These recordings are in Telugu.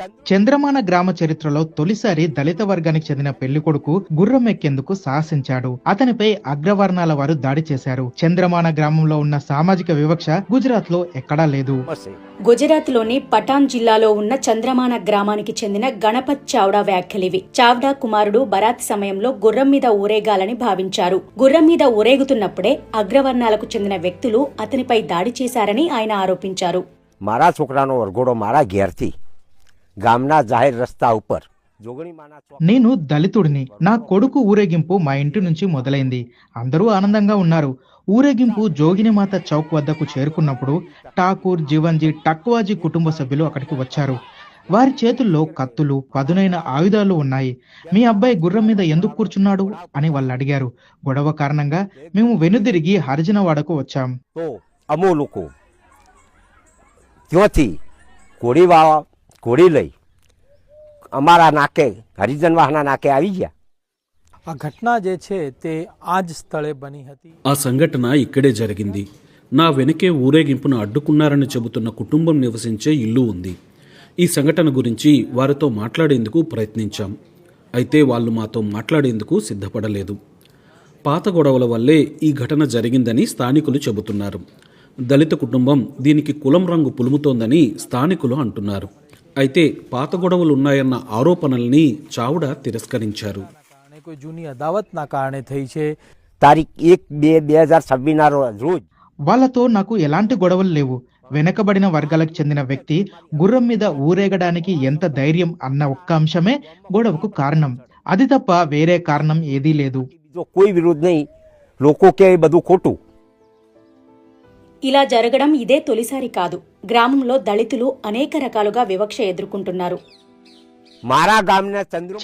చంద్రమాన గ్రామ చరిత్రలో తొలిసారి దళిత వర్గానికి చెందిన పెళ్ళి కొడుకు గుర్రం ఎక్కేందుకు సాహసించాడు. అతనిపై అగ్రవర్ణాల వారు దాడి చేశారు. చంద్రమాన గ్రామంలో ఉన్న సామాజిక వివక్ష గుజరాత్లో ఎక్కడా లేదు. గుజరాత్లోని పటాన్ జిల్లాలో ఉన్న చంద్రమాన గ్రామానికి చెందిన గణపత్ చావ్డా వ్యాఖ్యలివి. చావ్డా కుమారుడు బరాత్ సమయంలో గుర్రం మీద ఊరేగాలని భావించారు. గుర్రం మీద ఊరేగుతున్నప్పుడే అగ్రవర్ణాలకు చెందిన వ్యక్తులు అతనిపై దాడి చేశారని ఆయన ఆరోపించారు. మారా చుకరాను వరగోడో మారా గేర్తి. ગામના જાહેર રસ્તા ઉપર જોગણી માના ચોક నేను దళితుడిని నా కొడుకు ఊరేగింపు మా ఇంటి నుంచి మొదలైంది అందరూ ఆనందంగా ఉన్నారు ఊరేగింపు జోగినిమాత చౌక్ వద్దకు చేరుకున్నప్పుడు ఠాకూర్ జీవన్జీ టక్వాజీ కుటుంబ సభ్యులు అక్కడికి వచ్చారు వారి చేతుల్లో కత్తులు పదునైన ఆయుధాలు ఉన్నాయి మీ అబ్బాయి గుర్రం మీద ఎందుకు కూర్చున్నాడు అని వాళ్ళు అడిగారు గొడవ కారణంగా మేము వెనుదిరిగి హరిజనవాడకు వచ్చాం તો અમો લોકો ત્યાંથી કોળી વાવા કોળી લઈ અમારા નાકે હરિજન વાહના નાકે આવી ગયા આ ઘટના જે છે તે આ જ સ્થળે બની હતી ఆ సంఘటన ఇక్కడే జరిగింది నా వెనుకే ఊరేగింపును అడ్డుకున్నారని చెబుతున్న కుటుంబం నివసించే ఇల్లు ఉంది ఈ సంఘటన గురించి వారితో మాట్లాడేందుకు ప్రయత్నించాం అయితే వాళ్ళు మాతో మాట్లాడేందుకు సిద్ధపడలేదు పాత గొడవల వల్లే ఈ ఘటన జరిగిందని స్థానికులు చెబుతున్నారు దళిత కుటుంబం దీనికి కులం రంగు పులుముతోందని స్థానికులు అంటున్నారు అయితే పాత గొడవలు ఉన్నాయన్న ఆరోపణల్ని చావుడ తిరస్కరించారు કારણે કોઈ જૂની અદાવતના કારણે થઈ છે તારીખ એક બે બે હજાર છવ્વીસના રોજ వాళ్ళతో నాకు ఎలాంటి గొడవలు లేవు వెనకబడిన వర్గాలకు చెందిన వ్యక్తి గుర్రం మీద ఊరేగడానికి ఎంత ధైర్యం అన్న ఒక్క అంశమే గొడవకు కారణం అది తప్ప వేరే కారణం ఏదీ లేదు બીજો કોઈ વિરોધ નહીં લોકો કે એ બધું ખોટું ఇలా జరగడం ఇదే తొలిసారి కాదు గ్రామంలో దళితులు అనేక రకాలుగా వివక్ష ఎదుర్కొంటున్నారు.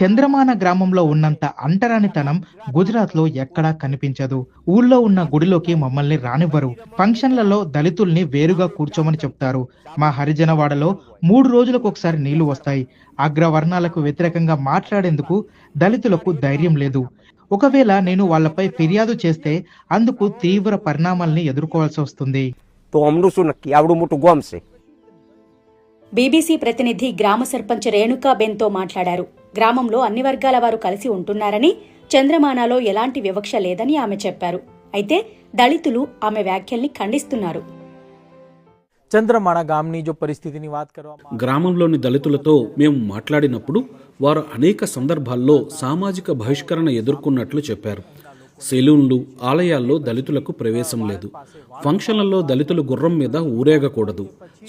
చంద్రమాన గ్రామంలో ఉన్నంత అంటరానితనం గుజరాత్లో ఎక్కడా కనిపించదు. ఊళ్ళో ఉన్న గుడిలోకి మమ్మల్ని రానివ్వరు. ఫంక్షన్లలో దళితుల్ని వేరుగా కూర్చోమని చెప్తారు. మా హరిజనవాడలో మూడు రోజులకు ఒకసారి నీళ్ళు వస్తాయి. అగ్రవర్ణాలకు వ్యతిరేకంగా మాట్లాడేందుకు దళితులకు ధైర్యం లేదు. ఒకవేళ నేను వాళ్ళపై ఫిర్యాదు చేస్తే అందుకు తీవ్ర పరిణామాల్ని ఎదుర్కోవాల్సి వస్తుంది. તો હમણું શું નક્કી આવડું મોટું ગોમ છે బీబీసీ ప్రతినిధి గ్రామ సర్పంచ్ రేణుకాబెన్తో మాట్లాడారు గ్రామంలో అన్ని వర్గాల వారు కలిసి ఉంటున్నారని చంద్రమానాలో ఎలాంటి వివక్ష లేదని ఆమె చెప్పారు అయితే దళితులు ఆమె వ్యాఖ్యల్ని ఖండిస్తున్నారు ચંદ્રમાણા ગામની જો પરિસ્થિતિની વાત કરવામાં આવે గ్రామంలోని దళితులతో మేము మాట్లాడినప్పుడు వారు అనేక సందర్భాల్లో సామాజిక బహిష్కరణ ఎదుర్కొన్నట్లు చెప్పారు సెలూన్లు ఆలయాల్లో దళితులకు ప్రవేశం లేదు. ఫంక్షన్లలో దళితులు గుర్రం మీద ఊరేగకూడదు.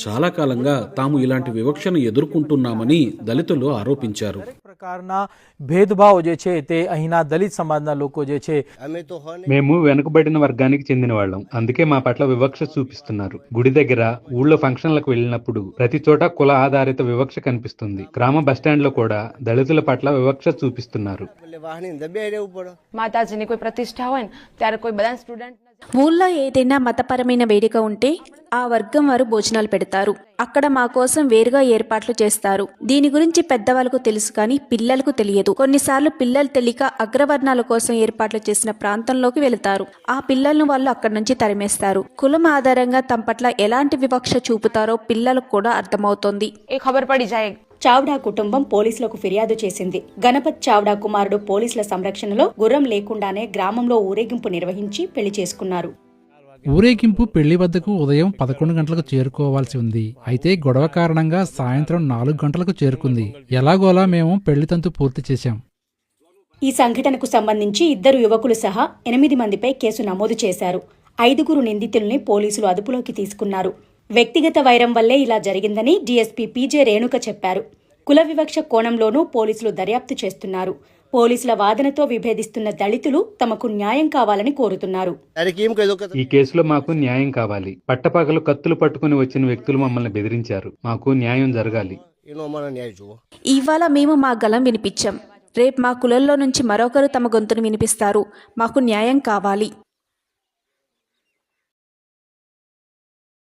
చాలా కాలంగా తాము ఇలాంటి వివక్షను ఎదుర్కొంటున్నామని దళితులు ఆరోపించారు. પ્રકારના ભેદભાવ જે છે તે અહીંના દલિત સમાજના લોકો જે છે మేము వెనుకబడిన వర్గానికి చెందిన వాళ్ళం అందుకే మా పట్ల వివక్ష చూపిస్తున్నారు గుడి దగ్గర ఊళ్ళో ఫంక్షన్లకు వెళ్ళినప్పుడు ప్రతి చోట కుల ఆధారిత వివక్ష కనిపిస్తుంది గ్రామ బస్టాండ్ లో కూడా దళితుల పట్ల వివక్ష చూపిస్తున్నారు માતાજીની કોઈ પ્રતિષ્ઠા હોય ને ત્યારે કોઈ બધા સ્ટુડન્ટ ఊళ్ళో ఏదైనా మతపరమైన వేడుక ఉంటే ఆ వర్గం వారు భోజనాలు పెడతారు. అక్కడ మా కోసం వేరుగా ఏర్పాట్లు చేస్తారు. దీని గురించి పెద్దవాళ్ళకు తెలుసు కానీ పిల్లలకు తెలియదు. కొన్నిసార్లు పిల్లలు తెలియక అగ్రవర్ణాల కోసం ఏర్పాట్లు చేసిన ప్రాంతంలోకి వెళతారు. ఆ పిల్లలను వాళ్ళు అక్కడి నుంచి తరిమేస్తారు. కులం ఆధారంగా తమ పట్ల ఎలాంటి వివక్ష చూపుతారో పిల్లలకు కూడా అర్థమవుతోంది. చావ్డా కుటుంబం పోలీసులకు ఫిర్యాదు చేసింది. గణపత్ చావ్డా కుమారుడు పోలీసుల సంరక్షణలో గుర్రం లేకుండానే గ్రామంలో ఊరేగింపు నిర్వహించి పెళ్ళి చేసుకున్నారు. ఊరేగింపు పెళ్ళి వద్దకు ఉదయం పదకొండు గంటలకు చేరుకోవాల్సి ఉంది. అయితే గొడవ కారణంగా సాయంత్రం నాలుగు గంటలకు చేరుకుంది. ఎలాగోలా మేము పెళ్ళి తంతు పూర్తి చేశాం. ఈ సంఘటనకు సంబంధించి ఇద్దరు యువకులు సహా ఎనిమిది మందిపై కేసు నమోదు చేశారు. ఐదుగురు నిందితుల్ని పోలీసులు అదుపులోకి తీసుకున్నారు. వ్యక్తిగత వైరం వల్లే ఇలా జరిగిందని డీఎస్పీ పీజే రేణుక చెప్పారు. కుల వివక్ష కోణంలోనూ పోలీసులు దర్యాప్తు చేస్తున్నారు. పోలీసుల వాదనతో విభేదిస్తున్న దళితులు తమకు న్యాయం కావాలని కోరుతున్నారు. ఈ కేసులో మాకు న్యాయం కావాలి. పట్టపగలు కత్తులు పట్టుకుని వచ్చిన వ్యక్తులు మమ్మల్ని బెదిరించారు. మాకు న్యాయం జరగాలి. ఇవాళ మేము మా గలం వినిపించాం. రేపు మా కులల్లో నుంచి మరొకరు తమ గొంతును వినిపిస్తారు. మాకు న్యాయం కావాలి.